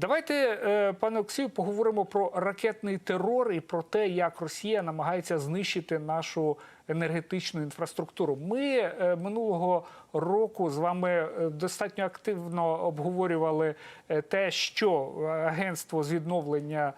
Давайте, е, пане Олексію, поговоримо про ракетний терор і про те, як Росія намагається знищити нашу енергетичну інфраструктуру. Ми е, минулого року з вами е, достатньо активно обговорювали е, те, що агентство з відновлення,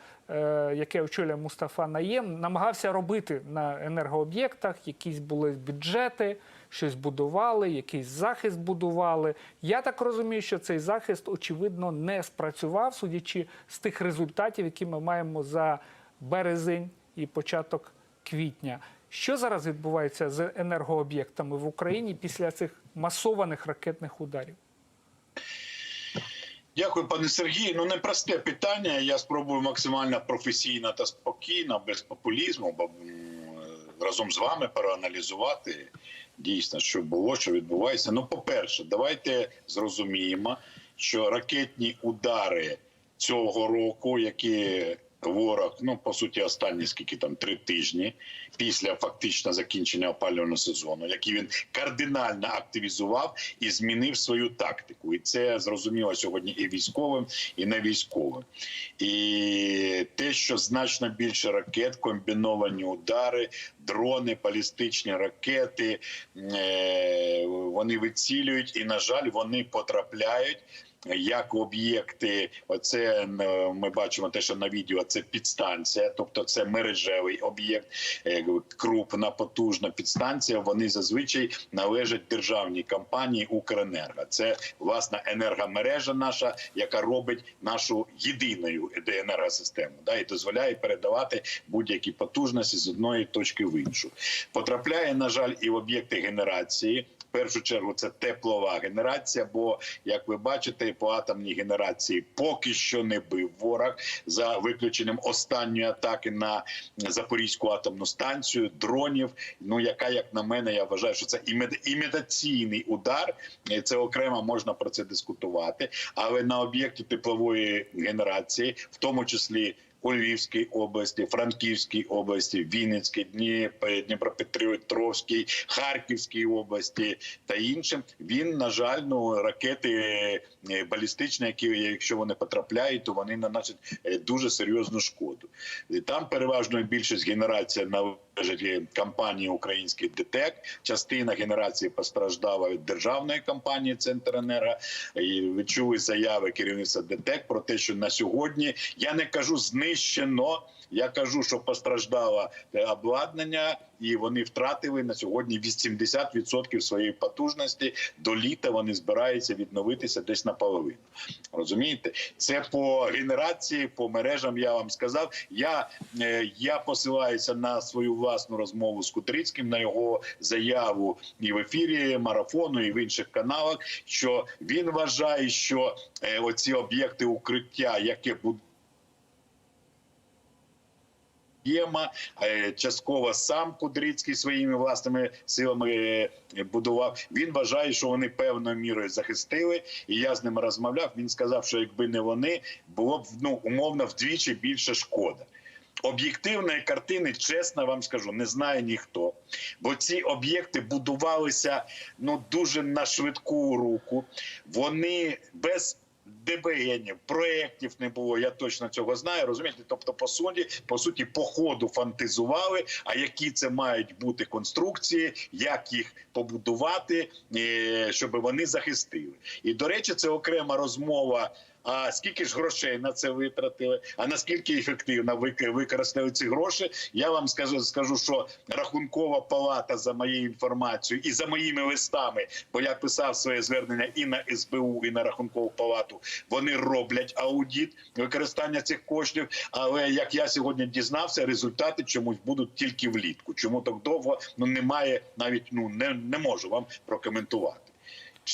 яке очолює Мустафа Наєм, намагався робити на енергооб'єктах. Якісь були бюджети, щось будували, якийсь захист будували. Я так розумію, що цей захист очевидно не спрацював, судячи з тих результатів, які ми маємо за березень і початок квітня. Що зараз відбувається з енергооб'єктами в Україні після цих масованих ракетних ударів? Дякую, пане Сергію. Ну непросте питання. Я спробую максимально професійно та спокійно, без популізму, бо разом з вами проаналізувати дійсно, що було, що відбувається. Ну, по-перше, давайте зрозуміємо, що ракетні удари цього року, які ворог, ну по суті, останні скільки там три тижні після фактично закінчення опалювального сезону, які він кардинально активізував і змінив свою тактику, і це зрозуміло сьогодні і військовим, і не військовим. І те, що значно більше ракет, комбіновані удари, дрони, балістичні ракети, е, вони вицілюють, і на жаль, вони потрапляють як об'єкти, оце е, ми бачимо те, що на відео це підстанція, тобто це мережевий об'єкт, е, крупна, потужна підстанція. Вони зазвичай належать державній компанії Укренерго. Це власна енергомережа наша, яка робить нашу єдиною енергосистему, да і дозволяє передавати будь-які потужності з одної точки в іншу. Потрапляє на жаль, і в об'єкти генерації. В першу чергу це теплова генерація. Бо як ви бачите, по атомній генерації поки що не бив ворог за виключенням останньої атаки на Запорізьку атомну станцію дронів. Ну яка, як на мене, я вважаю, що це імітаційний удар. Це окремо можна про це дискутувати. Але на об'єкті теплової генерації, в тому числі. У Львівській області, Франківській області, Вінницькій, Дніп- Дніпропетровській, Харківській області та іншим. Він на жаль, ну ракети е, балістичні, які якщо вони потрапляють, то вони наносять е, дуже серйозну шкоду. Там переважно більшість генерація належить е, компанії Український ДТЕК. Частина генерації постраждала від державної компанії Центренерго. І ви чули заяви керівництва ДТЕК про те, що на сьогодні я не кажу знищено. Я кажу, що постраждало е, обладнання, і вони втратили на сьогодні 80% своєї потужності. До літа вони збираються відновитися десь наполовину. Розумієте, це по генерації, по мережам. Я вам сказав. Я, е, я посилаюся на свою власну розмову з Кудрицьким, на його заяву і в ефірі марафону, і в інших каналах. Що він вважає, що е, оці об'єкти укриття, яке будуть Єма е, частково сам Кудрицький своїми власними силами е, будував. Він вважає, що вони певною мірою захистили. І я з ним розмовляв. Він сказав, що якби не вони, було б ну умовно вдвічі більше шкода. Об'єктивної картини, чесно вам скажу, не знає ніхто. Бо ці об'єкти будувалися ну дуже на швидку руку. Вони без ДБНів, проєктів не було. Я точно цього знаю. Розумієте? Тобто, по суті, по суті, по ходу фантазували. А які це мають бути конструкції, як їх побудувати, е, щоб вони захистили. І до речі, це окрема розмова. А скільки ж грошей на це витратили? А наскільки ефективно вик- використали ці гроші? Я вам скажу, скажу, що рахункова палата за моєю інформацією і за моїми листами, бо я писав своє звернення і на СБУ, і на рахункову палату. Вони роблять аудіт використання цих коштів. Але як я сьогодні дізнався, результати чомусь будуть тільки влітку. Чому так довго? Ну немає навіть ну не, не можу вам прокоментувати.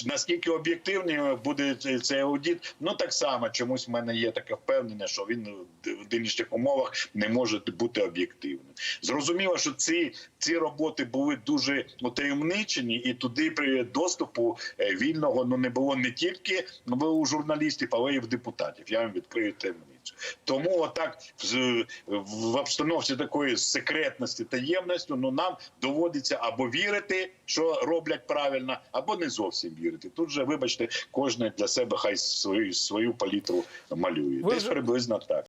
Наскільки об'єктивний буде цей- аудіт? Ну так само чомусь в мене є таке впевнення, що він в нинішніх умовах не може бути об'єктивним. Зрозуміло, що ці, ці роботи були дуже утаємничені, і туди при доступу е, вільного ну не було не тільки у журналістів, але й в депутатів. Я вам відкрию таємницю. Тому отак в, в обстановці такої секретності таємності, ну нам доводиться або вірити, що роблять правильно, або не зовсім вірити. Тут же, вибачте, кожен для себе хай свою свою палітру малює. Ви Десь вже- приблизно так.